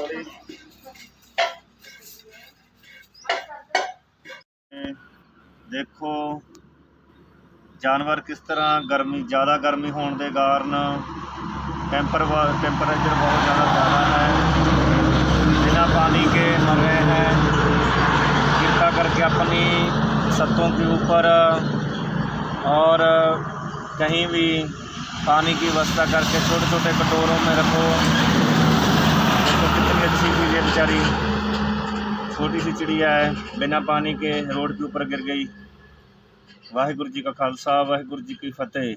ਹੌਲੀ ਇਹ ਦੇਖੋ ਜਾਨਵਰ ਕਿਸ ਤਰ੍ਹਾਂ ਗਰਮੀ ਜ਼ਿਆਦਾ ਗਰਮੀ ਹੋਣ ਦੇ ਕਾਰਨ ਟੈਂਪਰ ਟੈਂਪਰੇਚਰ ਬਹੁਤ ਜ਼ਿਆਦਾ ਜ਼ਿਆਦਾ ਹੈ बिना पानी के मर रहे हैं कृपा करके अपनी छतों के ऊपर और कहीं भी पानी की व्यवस्था करके छोटे छोटे कटोरों में रखो बेचारी छोटी सी चिड़िया है बिना पानी के रोड के ऊपर गिर गई वाहिगुरु जी का खालसा वाहिगुरु जी की फतेह